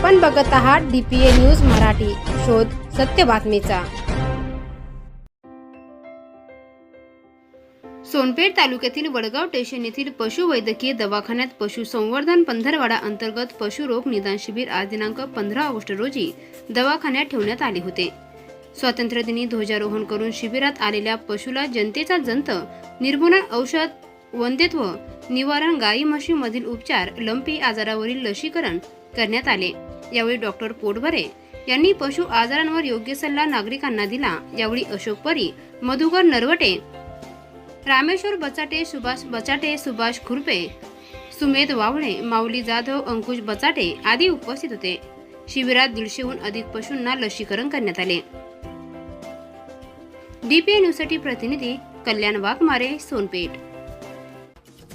आपण बघत आहात डीपीए न्यूज मराठी. शोध सत्य बातमीचा. सोनपेठ तालुक्यातील वडगाव स्टेशन येथील पशुवैद्यकीय दवाखान्यात पशुसंवर्धन पंधरवाडा अंतर्गत पशुरोग निदान शिबिर आज दिनांक पंधरा ऑगस्ट रोजी दवाखान्यात ठेवण्यात आले होते. स्वातंत्र्यदिनी ध्वजारोहण करून शिबिरात आलेल्या पशुला जनतेचा जंत निर्मूलन औषध वंदेत्व निवारण गाई म्हशीमधील उपचार लंपी आजारावरील लसीकरण करण्यात आले. यावेळी डॉक्टर पोटभरे यांनी पशु आजारांवर योग्य सल्ला नागरिकांना दिला. यावेळी अशोक परी मधुकर नरवटे रामेश्वर बचाटे सुभाष बचाटे सुभाष खुरपे सुमेध वावळे माऊली जाधव अंकुश बचाटे आदी उपस्थित होते. शिबिरात दीडशेहून अधिक पशूंना लसीकरण करण्यात आले. डीपीए न्यूजसाठी प्रतिनिधी कल्याण वाघमारे सोनपेठ.